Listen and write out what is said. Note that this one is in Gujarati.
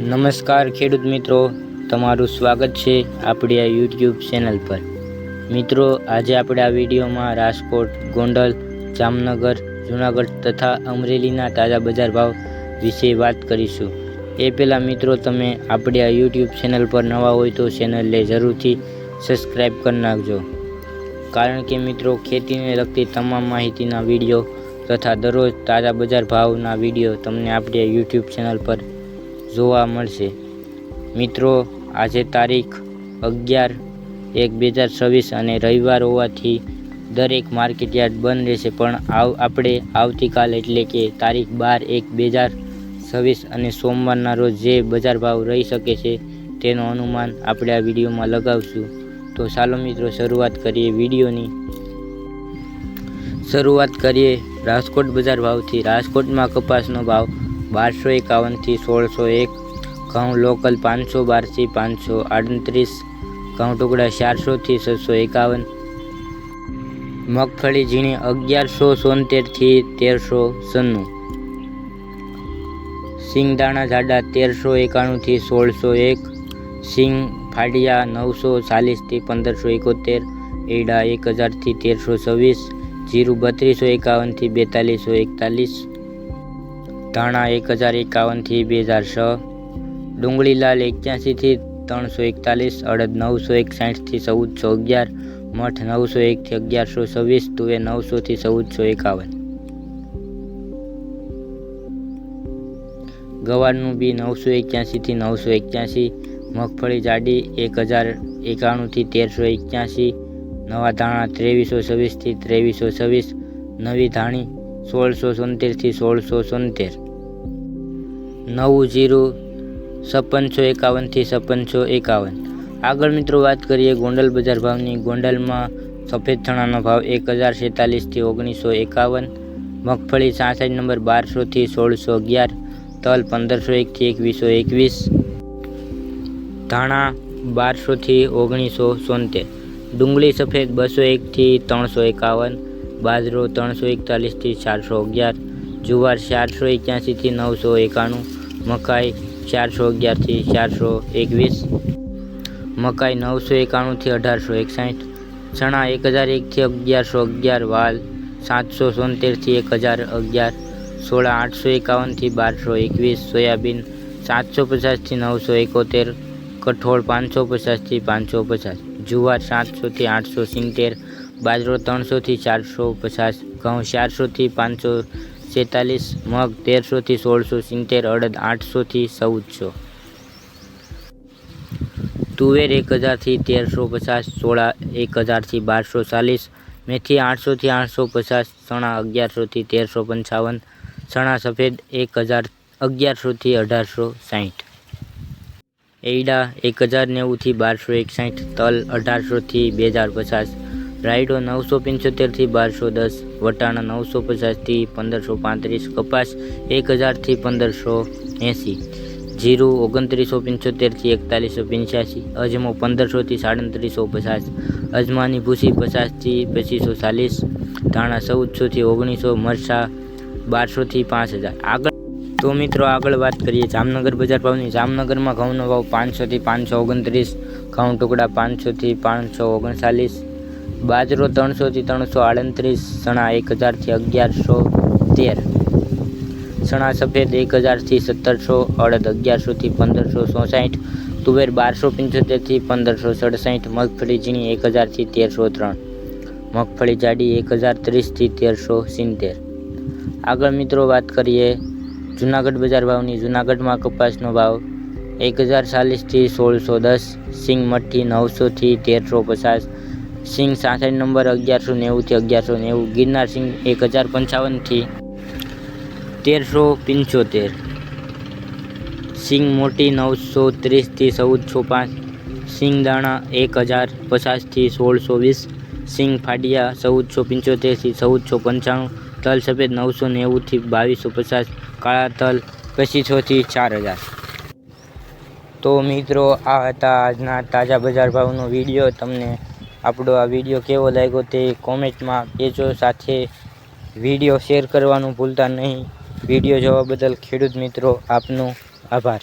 નમસ્કાર ખેડૂત મિત્રો, તમારું સ્વાગત છે આપણી આ યુટ્યુબ ચેનલ પર. મિત્રો, આજે આપણે આ વિડીયોમાં રાજકોટ, ગોંડલ, જામનગર, જૂનાગઢ તથા અમરેલીના તાજા બજાર ભાવ વિશે વાત કરીશું. એ પહેલાં મિત્રો, તમે આપણી આ યુટ્યુબ ચેનલ પર નવા હોય તો ચેનલને જરૂરથી સબસ્ક્રાઈબ કરી નાખજો. કારણ કે મિત્રો, ખેતીને લગતી તમામ માહિતીના વીડિયો તથા દરરોજ તાજા બજાર ભાવના વીડિયો તમને આપણી યુટ્યુબ ચેનલ પર જોવા મળશે. મિત્રો, આજે તારીખ અગિયાર એક બે હજાર છવ્વીસ અને રવિવાર હોવાથી દરેક માર્કેટ યાર્ડ બંધ રહેશે. પણ આવ, આપણે આવતીકાલ એટલે કે તારીખ બાર એક બે હજાર છવ્વીસ અને સોમવારના રોજ જે બજાર ભાવ રહી શકે છે તેનું અનુમાન આપણે આ વિડીયોમાં લગાવશું. તો ચાલો મિત્રો, શરૂઆત કરીએ વિડીયોની. શરૂઆત કરીએ રાજકોટ બજાર ભાવથી. રાજકોટમાં કપાસનો ભાવ બારસો એકાવનથી સોળસો એક, ઘઉં લોકલ પાંચસો બારથી પાંચસો, આડત્રીસ, ઘઉં ટુકડા ચારસોથી છસો એકાવન, મગફળી ઝીણી અગિયારસો સોતેરથી તેરસો સન્નું સિંગદાણા જાડા તેરસો એકાણુંથી સોળસો એક, સિંગ ફાડિયા નવસો ચાલીસથી પંદરસો એકોતેર, એડા એક હજારથી તેરસો છવ્વીસ, જીરું બત્રીસો એકાવનથી બેતાલીસો એકતાલીસ ધાણા એક હજાર એકાવનથી બે હજાર છ. ડુંગળીલાલ એક્યાસીથી ત્રણસો એકતાલીસ, અડદ નવસો એકસાઠથી ચૌદસો અગિયાર, મઠ નવસો એકથી અગિયારસો છવ્વીસ તુવે નવસોથી ચૌદસો એકાવન. ગવારનું બી નવસો એક્યાસીથી નવસો એક્યાસી, મગફળી જાડી એક હજાર એકાણુંથી તેરસો એક્યાસી, નવા ધાણા ત્રેવીસો છવ્વીસથી ત્રેવીસો છવ્વીસ, નવી ધાણી સોળસો સોતેરથી સોળસો સોતેર. નવું જીરું છપ્પનસો એકાવનથી છપ્પનસો એકાવન. આગળ મિત્રો વાત કરીએ ગોંડલ બજાર ભાવની. ગોંડલમાં સફેદ ચણાનો ભાવ એક હજાર છેતાલીસથી ઓગણીસો એકાવન. મગફળી સાસઠ નંબર બારસોથી સોળસો અગિયાર. તલ પંદરસો એકથી એકવીસો એકવીસ. ધાણા બારસોથી ઓગણીસો સોતેર. ડુંગળી સફેદ બસો એકથી ત્રણસો એકાવન. બાજરો ત્રણસો એકતાલીસથી ચારસો અગિયાર, જુવાર ચારસો એક્યાસીથી નવસો એકાણું, મકાઈ ચારસો અગિયારથી ચારસો એકવીસ, મકાઈ નવસો એકાણુંથી અઢારસો એકસાઠ, ચણા એક હજાર એકથી અગિયારસો અગિયાર, વાલ સાતસો સોતેરથી એક હજાર અગિયાર, સોળા આઠસો એકાવનથી બારસો એકવીસ, સોયાબીન સાતસો પચાસથી નવસો એકોતેર, કઠોળ પાંચસો પચાસથી પાંચસો પચાસ, જુવાર સાતસોથી આઠસો સિત્તેર બાજરો ત્રણસોથી ચારસો પચાસ, ઘઉં ચારસોથી પાંચસો છેતાલીસ, મગ તેરસોથી સોળસો, સિત્તેર, અડદ આઠસોથી ચૌદસો. તુવેર એક હજારથી તેરસો પચાસ, સોળા એક હજારથી બારસો ચાલીસ, મેથી આઠસોથી આઠસો પચાસ, ચણા અગિયારસોથી તેરસો પંચાવન, ચણા સફેદ એક હજાર અગિયારસોથી અઢારસો સાઠ એડા એક હજાર નેવુંથી બારસો એકસાઠ તલ અઢારસોથી બે હજાર પચાસ રાયડો નવસો પંચોતેરથી બારસો દસ, વટાણા નવસો પચાસથી પંદરસો પાંત્રીસ, કપાસ એક હજારથી પંદરસો એંસી, જીરું ઓગણત્રીસો પંચોતેરથી એકતાલીસો પંચ્યાસી, અજમો પંદરસોથી સાડત્રીસો પચાસ, અજમાની ભૂસી પચાસથી પચીસો ચાલીસ, ધાણા ચૌદસોથી ઓગણીસો મરસા બારસોથી પાંચ હજાર. આગળ તો મિત્રો આગળ વાત કરીએ જામનગર બજાર ભાવની. જામનગરમાં ઘઉંનો ભાવ પાંચસોથી પાંચસો ઓગણત્રીસ, ઘઉં ટુકડા પાંચસોથી પાંચસો ઓગણચાલીસ બાજરો ત્રણસોથી ત્રણસો આડત્રીસ, ચણા એક હજારથી અગિયારસો તેર. ચણા સફેદ એક હજારથી સત્તરસો, અડદ અગિયારસોથી પંદરસો ચોસાઠ તુવેર બારસો પંચોતેરથી પંદરસો સડસઠ, મગફળી ઝીણી એક હજારથી તેરસો ત્રણ. મગફળી જાડી એક હજાર ત્રીસથી તેરસો સિત્તેર. આગળ મિત્રો વાત કરીએ જુનાગઢ બજાર ભાવની. જુનાગઢમાં કપાસનો ભાવ એક હજાર ચાલીસથી સોળસો દસ સિંગ મઠ્ઠી નવસોથી તેરસો પચાસ સિંગ સાસઠ નંબર અગિયારસો નેવુંથી અગિયારસો નેવું, ગિરનાર સિંહ એક હજાર પંચાવનથી તેરસો પંચોતેર. સિંહ મોટી નવસો ત્રીસથી ચૌદસો પાંચ, સિંહ દાણા એક હજાર પચાસથી સોળસો વીસ સિંગ ફાડિયા ચૌદસો પંચોતેરથી ચૌદસો પંચાણું, તલ સફેદ નવસો નેવુંથી બાવીસો પચાસ, કાળા તલ પચીસોથી ચાર હજાર. તો મિત્રો, આ હતા આજના તાજા બજાર ભાવનો વીડિયો. તમને આપણો આ વીડિયો કેવો લાગ્યો તે કોમેન્ટમાં કહેજો. સાથે વીડિયો શેર કરવાનું ભૂલતા નહીં. વીડિયો જોવા બદલ ખેડૂત મિત્રો આપનો આભાર.